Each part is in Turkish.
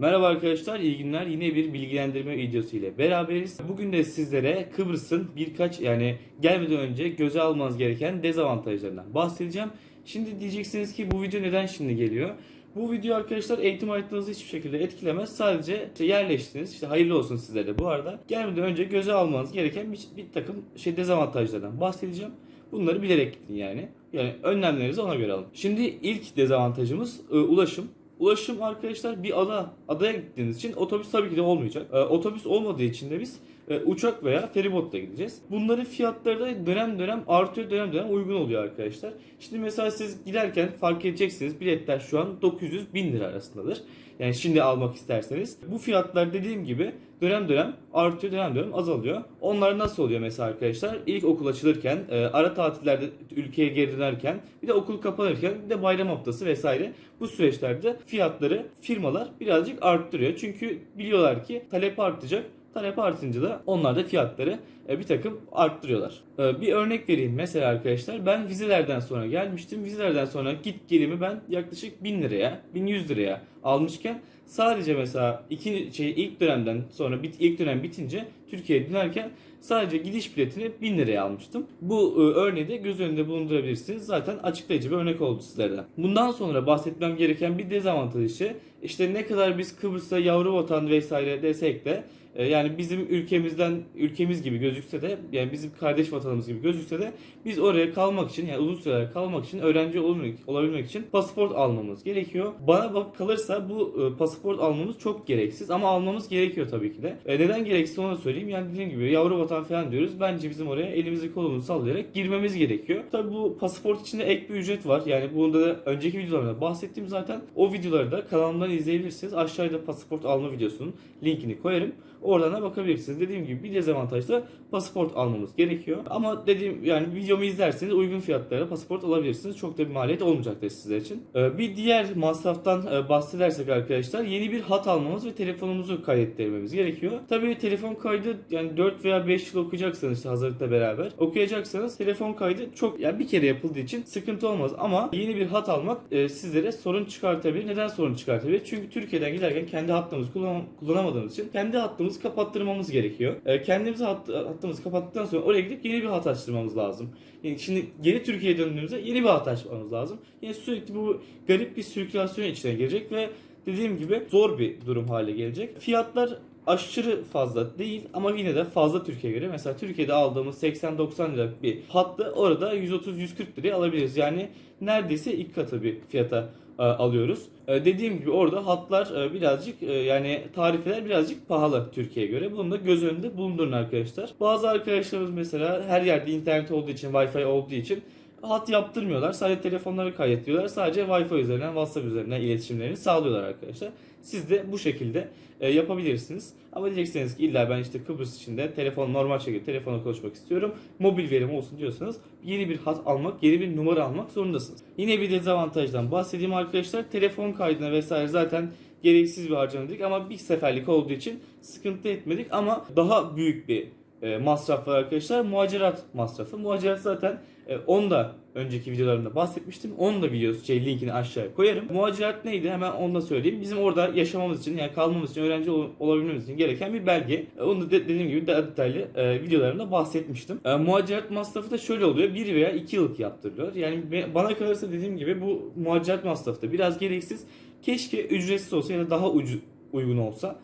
Merhaba arkadaşlar, iyi günler. Yine bir bilgilendirme videosu ile beraberiz. Bugün de sizlere Kıbrıs'ın birkaç yani gelmeden önce göze almanız gereken dezavantajlarından bahsedeceğim. Şimdi diyeceksiniz ki bu video neden şimdi geliyor? Bu video arkadaşlar eğitim hayatınızı hiçbir şekilde etkilemez. Sadece işte yerleştiniz. İşte hayırlı olsun sizlere de bu arada. Gelmeden önce göze almanız gereken bir, bir takım şey dezavantajlardan bahsedeceğim. Bunları bilerek gidin yani. Yani önlemlerinizi ona göre alın. Şimdi ilk dezavantajımız e, ulaşım. Ulaşım arkadaşlar bir ada adaya gittiğiniz için otobüs tabii ki de olmayacak. E, otobüs olmadığı için de biz e, uçak veya feribotla gideceğiz. Bunların fiyatları da dönem dönem artıyor, dönem dönem uygun oluyor arkadaşlar. Şimdi mesela siz giderken fark edeceksiniz biletler şu an 900 bin lira arasındadır. Yani şimdi almak isterseniz. Bu fiyatlar dediğim gibi dönem dönem artıyor, dönem dönem azalıyor. Onlar nasıl oluyor mesela arkadaşlar? İlk okul açılırken, e, ara tatillerde ülkeye geri dönerken, bir de okul kapanırken, bir de bayram haftası vesaire bu süreçlerde fiyatları firmalar birazcık arttırıyor. Çünkü biliyorlar ki talep artacak. Talep artınca da onlar da fiyatları bir takım arttırıyorlar. E, Bir örnek vereyim mesela arkadaşlar. Ben vizelerden sonra gelmiştim. Vizelerden sonra git gelimi ben yaklaşık 1000 liraya, 1100 liraya almışken sadece mesela iki şey ilk dönemden sonra bit ilk dönem bitince Türkiye'ye dönerken sadece gidiş biletini 1000 liraya almıştım. Bu e, örneği de göz önünde bulundurabilirsiniz. Zaten açıklayıcı bir örnek oldu sizlerden. Bundan sonra bahsetmem gereken bir dezavantaj ise işte ne kadar biz Kıbrıs'ta yavru vatan vesaire desek de e, yani bizim ülkemizden ülkemiz gibi gözükse de yani bizim kardeş vatanımız gibi gözükse de biz oraya kalmak için yani uzun süre kalmak için öğrenci olabilmek, olabilmek için pasaport almamız gerekiyor. Bana bak kalırsa bu e, pasaport almamız çok gereksiz ama almamız gerekiyor tabii ki de. E, neden gereksiz onu söyleyeyim. Yani dediğim gibi yavru vatan falan diyoruz. Bence bizim oraya elimizi kolumuzu sallayarak girmemiz gerekiyor. Tabii bu pasaport içinde ek bir ücret var. Yani bunda da önceki videolarımda bahsettiğim zaten. O videoları da kanalımdan izleyebilirsiniz. Aşağıda pasaport alma videosunun linkini koyarım. Oradan da bakabilirsiniz. Dediğim gibi bir dezavantaj da pasaport almamız gerekiyor. Ama dediğim yani videomu izlerseniz uygun fiyatlara pasaport alabilirsiniz. Çok da bir maliyet olmayacaktır sizler için. Ee, Bir diğer masraftan e, bahsedersek arkadaşlar yeni bir hat almamız ve telefonumuzu kaydettirmemiz gerekiyor. Tabii telefon kaydı yani 4 veya 5 yıl okuyacaksanız işte hazırlıkla beraber okuyacaksanız telefon kaydı çok yani bir kere yapıldığı için sıkıntı olmaz ama yeni bir hat almak e, sizlere sorun çıkartabilir. Neden sorun çıkartabilir? Çünkü Türkiye'den giderken kendi hattımızı kullan- kullanamadığımız için kendi hattımızı kapattırmamız gerekiyor. E, kendimizi hat, hattımızı kapattıktan sonra oraya gidip yeni bir hat açtırmamız lazım. Yani şimdi geri Türkiye'ye döndüğümüzde yeni bir hat açmamız lazım. Yani sürekli bu garip bir sirkülasyon içine girecek ve dediğim gibi zor bir durum hale gelecek. Fiyatlar aşırı fazla değil ama yine de fazla Türkiye'ye göre. Mesela Türkiye'de aldığımız 80-90 lira bir hattı orada 130-140 liraya alabiliriz. Yani neredeyse ilk katı bir fiyata alıyoruz. E, dediğim gibi orada hatlar e, birazcık e, yani tarifeler birazcık pahalı Türkiye'ye göre. Bunu da göz önünde bulundurun arkadaşlar. Bazı arkadaşlarımız mesela her yerde internet olduğu için, Wi-Fi olduğu için hat yaptırmıyorlar. Sadece telefonları kaydediyorlar. Sadece Wi-Fi üzerinden, WhatsApp üzerinden iletişimlerini sağlıyorlar arkadaşlar. Siz de bu şekilde e, yapabilirsiniz. Ama diyeceksiniz ki illa ben işte Kıbrıs içinde telefon normal şekilde telefona konuşmak istiyorum. Mobil verim olsun diyorsanız yeni bir hat almak, yeni bir numara almak zorundasınız. Yine bir dezavantajdan bahsedeyim arkadaşlar. Telefon kaydına vesaire zaten gereksiz bir harcama dedik ama bir seferlik olduğu için sıkıntı etmedik ama daha büyük bir e, masraf var arkadaşlar. Muhacirat masrafı. Muhacirat zaten e, onu da önceki videolarımda bahsetmiştim. Onun da videosu şey linkini aşağıya koyarım. Muhacirat neydi? Hemen onu da söyleyeyim. Bizim orada yaşamamız için yani kalmamız için öğrenci ol- olabilmemiz için gereken bir belge. E, Onu da de- dediğim gibi daha detaylı e, videolarımda bahsetmiştim. E, muhacirat masrafı da şöyle oluyor. 1 veya 2 yıllık yaptırılıyor. Yani bana kalırsa dediğim gibi bu muhacirat masrafı da biraz gereksiz. Keşke ücretsiz olsa ya da daha ucu, uygun olsa.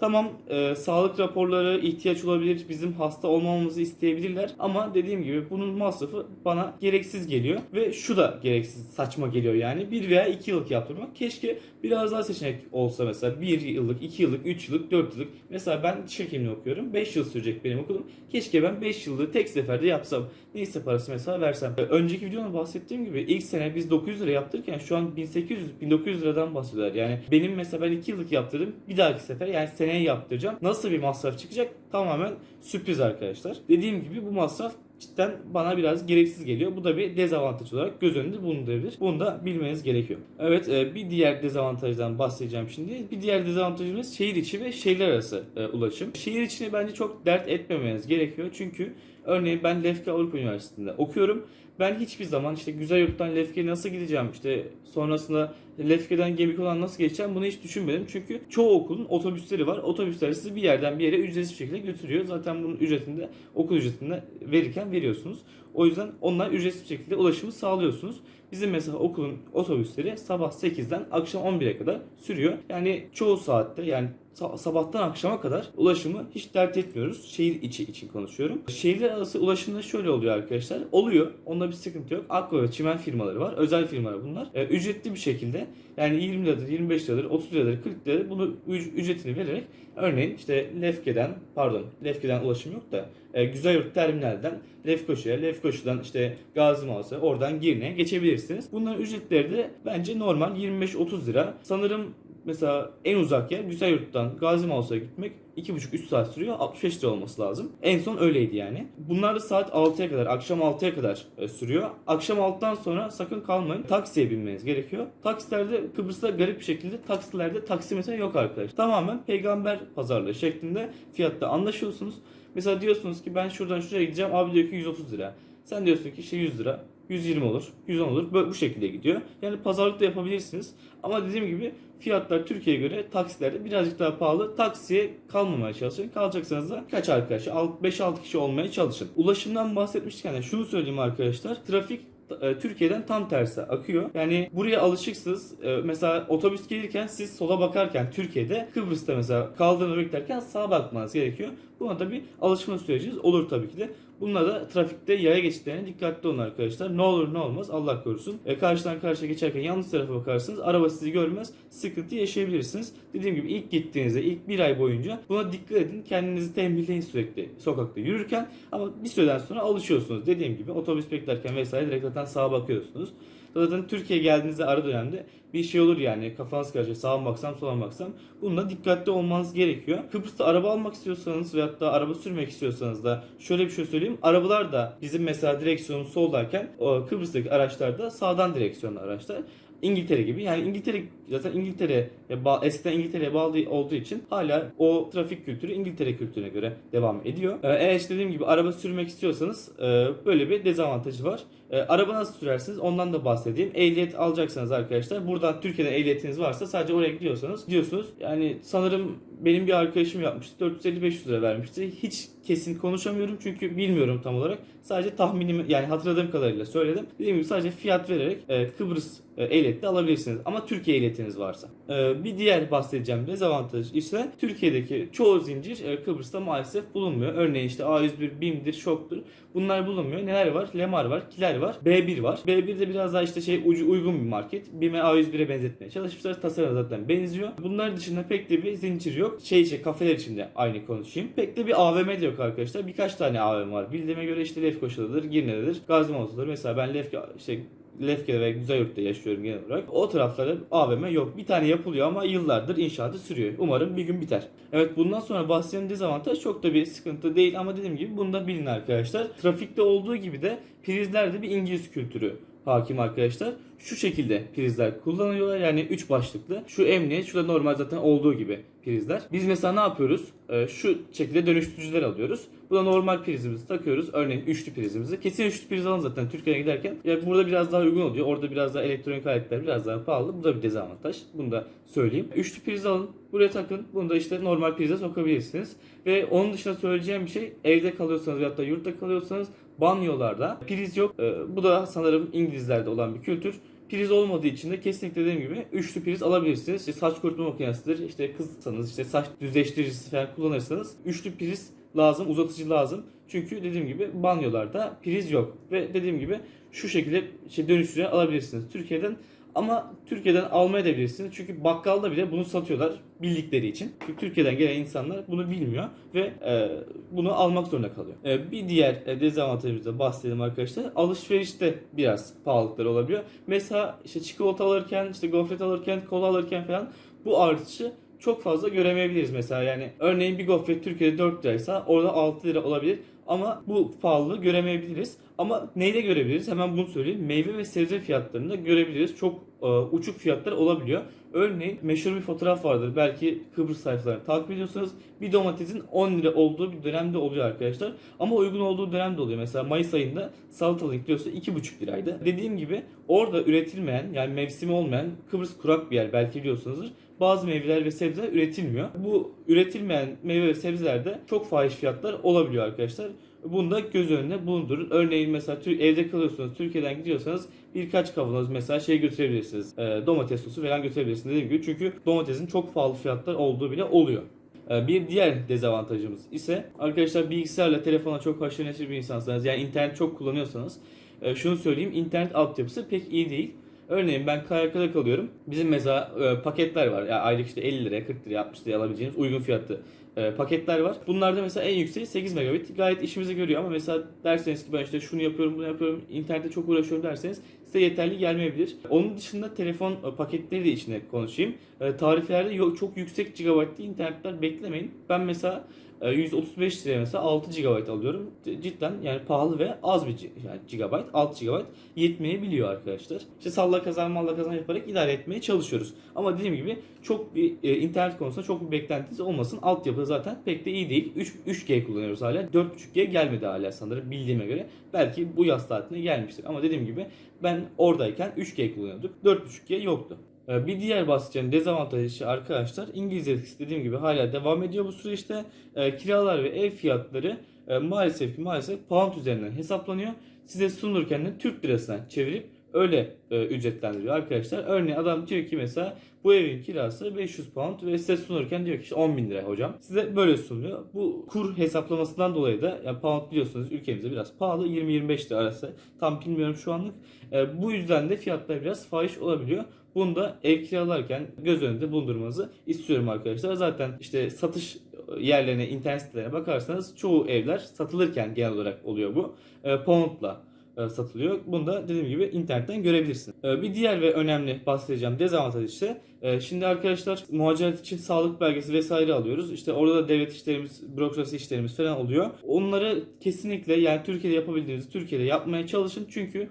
Tamam e, sağlık raporları ihtiyaç olabilir. Bizim hasta olmamamızı isteyebilirler. Ama dediğim gibi bunun masrafı bana gereksiz geliyor. Ve şu da gereksiz saçma geliyor yani. 1 veya 2 yıllık yaptırmak. Keşke biraz daha seçenek olsa mesela 1 yıllık, 2 yıllık, 3 yıllık, 4 yıllık. Mesela ben diş hekimliği okuyorum. 5 yıl sürecek benim okulum. Keşke ben 5 yıllık tek seferde yapsam. Neyse parası mesela versem. E, Önceki videomda bahsettiğim gibi ilk sene biz 900 lira yaptırırken şu an 1800-1900 liradan bahsediyorlar. Yani benim mesela ben 2 yıllık yaptırdım. Bir dahaki sefer yani seneye yaptıracağım. Nasıl bir masraf çıkacak? Tamamen sürpriz arkadaşlar. Dediğim gibi bu masraf cidden bana biraz gereksiz geliyor. Bu da bir dezavantaj olarak göz önünde bulundurabilir. Bunu da bilmeniz gerekiyor. Evet e, bir diğer dezavantajdan bahsedeceğim şimdi. Bir diğer dezavantajımız şehir içi ve şehirler arası e, ulaşım. Şehir içini bence çok dert etmemeniz gerekiyor. Çünkü örneğin ben Lefke Avrupa Üniversitesi'nde okuyorum. Ben hiçbir zaman işte güzel yurttan Lefke'ye nasıl gideceğim işte sonrasında Lefke'den Gemiko'dan nasıl geçeceğim bunu hiç düşünmedim. Çünkü çoğu okulun otobüsleri var. Otobüsler sizi bir yerden bir yere ücretsiz şekilde götürüyor. Zaten bunun ücretinde okul ücretinde verirken veriyorsunuz. O yüzden onlar ücretsiz şekilde ulaşımı sağlıyorsunuz. Bizim mesela okulun otobüsleri sabah 8'den akşam 11'e kadar sürüyor. Yani çoğu saatte yani sabahtan akşama kadar ulaşımı hiç dert etmiyoruz. Şehir içi için konuşuyorum. Şehirler arası ulaşımda şöyle oluyor arkadaşlar. Oluyor. Onda bir sıkıntı yok. Aqua ve çimen firmaları var. Özel firmalar bunlar. Ee, ücretli bir şekilde yani 20 liradır, 25 liradır, 30 liradır, 40 liradır bunu üc- ücretini vererek örneğin işte Lefke'den pardon Lefke'den ulaşım yok da e, Güzelyurt Terminal'den Lefkoşa'ya, Lefkoşa'dan işte Gazi Mağaza'ya oradan Girne'ye geçebilirsiniz. Bunların ücretleri de bence normal 25-30 lira. Sanırım mesela en uzak yer Güzelyurt'tan Gazi Mağaza'ya gitmek 2,5-3 saat sürüyor. 65 lira olması lazım. En son öyleydi yani. Bunlar da saat 6'ya kadar, akşam 6'ya kadar e, sürüyor. Akşam 6'dan sonra sakın kalmayın. Taksiye binmeniz gerekiyor. Taksilerde Kıbrıs'ta garip bir şekilde taksilerde taksimetre yok arkadaşlar. Tamamen peygamber pazarlığı şeklinde fiyatta anlaşıyorsunuz. Mesela diyorsunuz ki ben şuradan şuraya gideceğim. Abi diyor ki 130 lira. Sen diyorsun ki işte 100 lira. 120 olur, 110 olur. Böyle bu şekilde gidiyor. Yani pazarlık da yapabilirsiniz. Ama dediğim gibi fiyatlar Türkiye'ye göre taksilerde birazcık daha pahalı. Taksiye kalmamaya çalışın. Kalacaksanız da kaç arkadaş? 5-6 kişi olmaya çalışın. Ulaşımdan bahsetmişken de şunu söyleyeyim arkadaşlar. Trafik e, Türkiye'den tam tersi akıyor. Yani buraya alışıksınız. E, Mesela otobüs gelirken siz sola bakarken Türkiye'de Kıbrıs'ta mesela kaldırımda beklerken sağa bakmanız gerekiyor. Buna da bir alışma süreciniz olur tabii ki de. Bunlar da trafikte yaya geçitlerine dikkatli olun arkadaşlar. Ne olur ne olmaz Allah korusun. E, karşıdan karşıya geçerken yanlış tarafa bakarsınız. Araba sizi görmez. Sıkıntı yaşayabilirsiniz. Dediğim gibi ilk gittiğinizde ilk bir ay boyunca buna dikkat edin. Kendinizi tembihleyin sürekli sokakta yürürken. Ama bir süreden sonra alışıyorsunuz. Dediğim gibi otobüs beklerken vesaire direkt zaten sağa bakıyorsunuz. Zaten Türkiye'ye geldiğinizde ara dönemde bir şey olur yani kafanız karışır sağa mı baksam sola mı baksam bununla dikkatli olmanız gerekiyor. Kıbrıs'ta araba almak istiyorsanız veyahut da araba sürmek istiyorsanız da şöyle bir şey söyleyeyim. Arabalar da bizim mesela direksiyonu soldayken Kıbrıs'taki araçlar da sağdan direksiyonlu araçlar. İngiltere gibi. Yani İngiltere zaten İngiltere ba- eskiden İngiltere'ye bağlı olduğu için hala o trafik kültürü İngiltere kültürüne göre devam ediyor. Ee, Eğer işte dediğim gibi araba sürmek istiyorsanız e, böyle bir dezavantajı var. E, araba nasıl sürersiniz ondan da bahsedeyim. Ehliyet alacaksanız arkadaşlar buradan Türkiye'de ehliyetiniz varsa sadece oraya gidiyorsanız gidiyorsunuz. Yani sanırım benim bir arkadaşım yapmıştı. 450-500 lira vermişti. Hiç kesin konuşamıyorum çünkü bilmiyorum tam olarak. Sadece tahminimi yani hatırladığım kadarıyla söyledim. Dediğim gibi sadece fiyat vererek e, Kıbrıs e, ehliyeti alabilirsiniz. Ama Türkiye ehliyetiniz varsa. E, bir diğer bahsedeceğim dezavantaj ise Türkiye'deki çoğu zincir e, Kıbrıs'ta maalesef bulunmuyor. Örneğin işte A101, BİM'dir, Şok'tur. Bunlar bulunmuyor. Neler var? Lemar var, Kiler var, B1 var. B1 de biraz daha işte şey ucu uygun bir market. BİM'e A101'e benzetmeye çalışmışlar. Tasarım zaten benziyor. Bunlar dışında pek de bir zincir yok. Şey işte kafeler içinde aynı konuşayım. Pek de bir AVM de yok arkadaşlar. Birkaç tane AVM var. Bildiğime göre işte Lefkoşa'dadır, Girne'dedir, Gazi. Mesela ben Lefke işte Lefke'de ve Güzelyurt'ta yaşıyorum genel olarak. O taraflarda AVM yok. Bir tane yapılıyor ama yıllardır inşaatı sürüyor. Umarım bir gün biter. Evet bundan sonra bahsedeceğim dezavantaj çok da bir sıkıntı değil ama dediğim gibi bunu da bilin arkadaşlar. Trafikte olduğu gibi de prizlerde bir İngiliz kültürü hakim arkadaşlar. Şu şekilde prizler kullanıyorlar. Yani 3 başlıklı. Şu emniyet, şu da normal zaten olduğu gibi prizler. Biz mesela ne yapıyoruz? Ee, şu şekilde dönüştürücüler alıyoruz. Bu da normal prizimizi takıyoruz. Örneğin üçlü prizimizi. Kesin üçlü priz alın zaten Türkiye'ye giderken. Ya burada biraz daha uygun oluyor. Orada biraz daha elektronik aletler biraz daha pahalı. Bu da bir dezavantaj. Bunu da söyleyeyim. Üçlü priz alın. Buraya takın. Bunu da işte normal prize sokabilirsiniz. Ve onun dışında söyleyeceğim bir şey evde kalıyorsanız veyahut da yurtta kalıyorsanız banyolarda priz yok. Ee, bu da sanırım İngilizlerde olan bir kültür. Priz olmadığı için de kesinlikle dediğim gibi üçlü priz alabilirsiniz. İşte saç kurutma makinesidir. İşte kızsanız işte saç düzleştiricisi falan kullanırsanız üçlü priz lazım, uzatıcı lazım. Çünkü dediğim gibi banyolarda priz yok. Ve dediğim gibi şu şekilde şey dönüştüre alabilirsiniz. Türkiye'den ama Türkiye'den almaya da bilirsiniz. Çünkü bakkalda bile bunu satıyorlar bildikleri için. Çünkü Türkiye'den gelen insanlar bunu bilmiyor ve e, bunu almak zorunda kalıyor. E, bir diğer e, dezavantajımızda bahsedelim arkadaşlar. Alışverişte biraz pahalılıklar olabiliyor. Mesela işte çikolata alırken, işte gofret alırken, kola alırken falan bu artışı çok fazla göremeyebiliriz mesela yani örneğin bir gofret Türkiye'de 4 liraysa orada 6 lira olabilir ama bu pahalılığı göremeyebiliriz. Ama neyle görebiliriz? Hemen bunu söyleyeyim. Meyve ve sebze fiyatlarını da görebiliriz. Çok e, uçuk fiyatlar olabiliyor. Örneğin meşhur bir fotoğraf vardır. Belki Kıbrıs sayfalarını takip ediyorsanız bir domatesin 10 lira olduğu bir dönemde oluyor arkadaşlar. Ama uygun olduğu dönemde oluyor. Mesela Mayıs ayında salatalık kilosu 2,5 liraydı. Dediğim gibi orada üretilmeyen yani mevsimi olmayan Kıbrıs kurak bir yer belki biliyorsunuzdur. Bazı meyveler ve sebzeler üretilmiyor. Bu üretilmeyen meyve ve sebzelerde çok fahiş fiyatlar olabiliyor arkadaşlar. Bunu da göz önünde bulundurun. Örneğin mesela evde kalıyorsunuz, Türkiye'den gidiyorsanız birkaç kavanoz mesela şey götürebilirsiniz. E, domates sosu falan götürebilirsiniz dediğim gibi. Çünkü domatesin çok pahalı fiyatlar olduğu bile oluyor. E, Bir diğer dezavantajımız ise arkadaşlar bilgisayarla telefona çok haşır neşir bir insansanız yani internet çok kullanıyorsanız e, şunu söyleyeyim internet altyapısı pek iyi değil. Örneğin ben KYK'da kalıyorum. Bizim mesela e, paketler var. Yani aylık işte 50 liraya, 40 liraya, 60 liraya alabileceğiniz uygun fiyatlı e, paketler var. Bunlarda mesela en yükseği 8 megabit. Gayet işimizi görüyor ama mesela derseniz ki ben işte şunu yapıyorum, bunu yapıyorum, internette çok uğraşıyorum derseniz size yeterli gelmeyebilir. Onun dışında telefon e, paketleri de içine konuşayım. E, tarifelerde yo- çok yüksek gigabaytlı internetler beklemeyin. Ben mesela 135 liraya mesela 6 GB alıyorum. Cidden yani pahalı ve az bir yani gigabayt, 6 GB yetmeyebiliyor arkadaşlar. İşte salla kazan malla kazan yaparak idare etmeye çalışıyoruz. Ama dediğim gibi çok bir e, internet konusunda çok bir beklentiniz olmasın. Altyapı zaten pek de iyi değil. 3 3G kullanıyoruz hala. 4.5G gelmedi hala sanırım bildiğime göre. Belki bu yaz tatiline gelmiştir. Ama dediğim gibi ben oradayken 3G kullanıyorduk. 4.5G yoktu. Ee, Bir diğer bahsedeceğim dezavantaj işi arkadaşlar İngilizce dediğim gibi hala devam ediyor bu süreçte. Ee, kiralar ve ev fiyatları e, maalesef ki maalesef pound üzerinden hesaplanıyor. Size sunulurken de Türk lirasına çevirip öyle e, ücretlendiriyor arkadaşlar. Örneğin adam diyor ki mesela bu evin kirası 500 pound ve size sunulurken diyor ki işte 10 bin lira hocam. Size böyle sunuluyor. Bu kur hesaplamasından dolayı da yani pound biliyorsunuz ülkemizde biraz pahalı 20-25 lira arası. Tam bilmiyorum şu anlık. E, bu yüzden de fiyatlar biraz fahiş olabiliyor. Bunu da ev kiralarken göz önünde bulundurmanızı istiyorum arkadaşlar. Zaten işte satış yerlerine, internet sitelerine bakarsanız çoğu evler satılırken genel olarak oluyor bu. E, pound'la satılıyor. Bunu da dediğim gibi internetten görebilirsiniz. E, Bir diğer ve önemli bahsedeceğim dezavantaj ise e, şimdi arkadaşlar muhaciret için sağlık belgesi vesaire alıyoruz. İşte orada da devlet işlerimiz, bürokrasi işlerimiz falan oluyor. Onları kesinlikle yani Türkiye'de yapabildiğinizi Türkiye'de yapmaya çalışın. Çünkü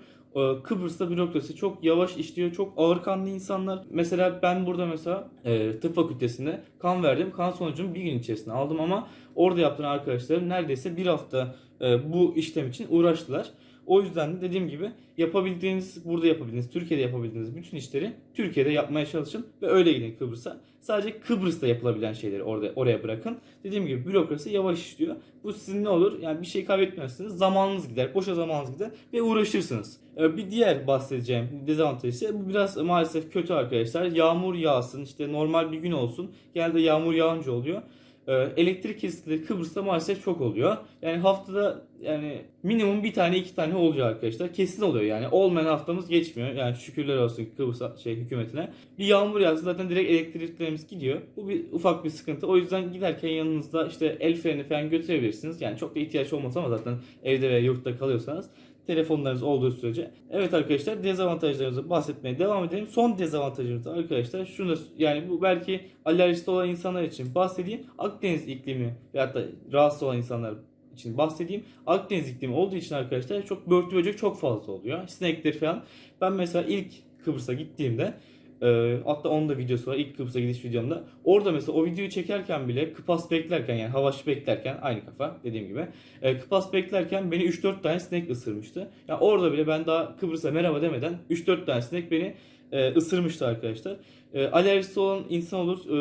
Kıbrıs'ta bürokrasi çok yavaş işliyor. Çok ağır kanlı insanlar. Mesela ben burada mesela e, tıp fakültesinde kan verdim. Kan sonucumu bir gün içerisinde aldım ama orada yaptıran arkadaşlarım neredeyse bir hafta e, bu işlem için uğraştılar. O yüzden de dediğim gibi yapabildiğiniz, burada yapabildiğiniz, Türkiye'de yapabildiğiniz bütün işleri Türkiye'de yapmaya çalışın ve öyle gidin Kıbrıs'a. Sadece Kıbrıs'ta yapılabilen şeyleri orada oraya bırakın. Dediğim gibi bürokrasi yavaş işliyor. Bu sizin ne olur? Yani bir şey kaybetmezsiniz. Zamanınız gider, boşa zamanınız gider ve uğraşırsınız. Ee, Bir diğer bahsedeceğim dezavantaj ise bu biraz maalesef kötü arkadaşlar. Yağmur yağsın, işte normal bir gün olsun. Genelde yağmur yağınca oluyor. Ee, elektrik kesintileri Kıbrıs'ta maalesef çok oluyor. Yani haftada yani minimum bir tane iki tane oluyor arkadaşlar. Kesin oluyor yani. Olmayan haftamız geçmiyor. Yani şükürler olsun Kıbrıs şey hükümetine. Bir yağmur yağsa zaten direkt elektriklerimiz gidiyor. Bu bir ufak bir sıkıntı. O yüzden giderken yanınızda işte el freni falan götürebilirsiniz. Yani çok da ihtiyaç olmaz ama zaten evde veya yurtta kalıyorsanız telefonlarınız olduğu sürece. Evet arkadaşlar dezavantajlarımızı bahsetmeye devam edelim. Son dezavantajımız da arkadaşlar şunu yani bu belki alerjisi olan insanlar için bahsedeyim. Akdeniz iklimi veyahut da rahatsız olan insanlar için bahsedeyim. Akdeniz iklimi olduğu için arkadaşlar çok börtü böcek çok fazla oluyor. Sinekler falan. Ben mesela ilk Kıbrıs'a gittiğimde e, hatta onun da videosu var ilk Kıbrıs'a gidiş videomda. Orada mesela o videoyu çekerken bile Kıpas beklerken yani havaş beklerken aynı kafa dediğim gibi. E, Kıpas beklerken beni 3-4 tane sinek ısırmıştı. Yani orada bile ben daha Kıbrıs'a merhaba demeden 3-4 tane sinek beni e, ısırmıştı arkadaşlar. E, alerjisi olan insan olur, e,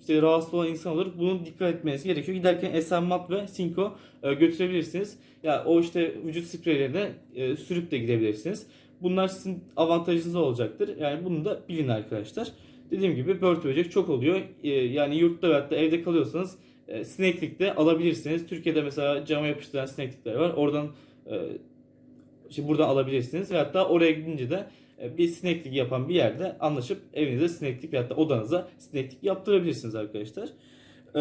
işte rahatsız olan insan olur. Bunun dikkat etmeniz gerekiyor. Giderken Esenmat ve Sinko e, götürebilirsiniz. Ya o işte vücut spreylerine e, sürüp de gidebilirsiniz. Bunlar sizin avantajınız olacaktır. Yani bunu da bilin arkadaşlar. Dediğim gibi börtü böcek çok oluyor. E, yani yurtta veyahut da evde kalıyorsanız e, sineklikte alabilirsiniz. Türkiye'de mesela cama yapıştıran sineklikler var. Oradan e, işte buradan alabilirsiniz. Ve hatta oraya gidince de e, bir sineklik yapan bir yerde anlaşıp evinize sineklik veyahut da odanıza sineklik yaptırabilirsiniz arkadaşlar. Ee,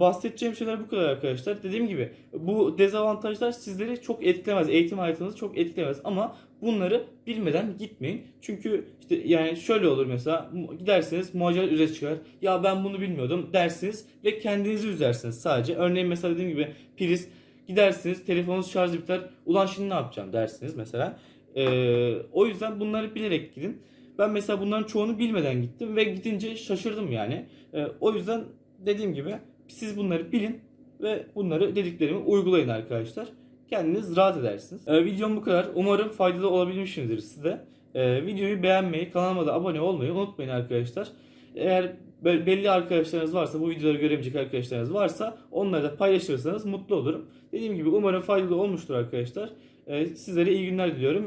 bahsedeceğim şeyler bu kadar arkadaşlar. Dediğim gibi bu dezavantajlar sizleri çok etkilemez. Eğitim hayatınızı çok etkilemez ama bunları bilmeden gitmeyin. Çünkü işte yani şöyle olur mesela mu- gidersiniz muhacir üze çıkar. Ya ben bunu bilmiyordum dersiniz ve kendinizi üzersiniz sadece. Örneğin mesela dediğim gibi priz gidersiniz telefonunuz şarjı biter. Ulan şimdi ne yapacağım dersiniz mesela. Ee, o yüzden bunları bilerek gidin. Ben mesela bunların çoğunu bilmeden gittim ve gidince şaşırdım yani. Ee, o yüzden dediğim gibi siz bunları bilin ve bunları dediklerimi uygulayın arkadaşlar. Kendiniz rahat edersiniz. Ee, videom bu kadar. Umarım faydalı olabilmişimdir size. Ee, videoyu beğenmeyi, kanalıma da abone olmayı unutmayın arkadaşlar. Eğer belli arkadaşlarınız varsa, bu videoları göremeyecek arkadaşlarınız varsa onları da paylaşırsanız mutlu olurum. Dediğim gibi umarım faydalı olmuştur arkadaşlar. Ee, sizlere iyi günler diliyorum.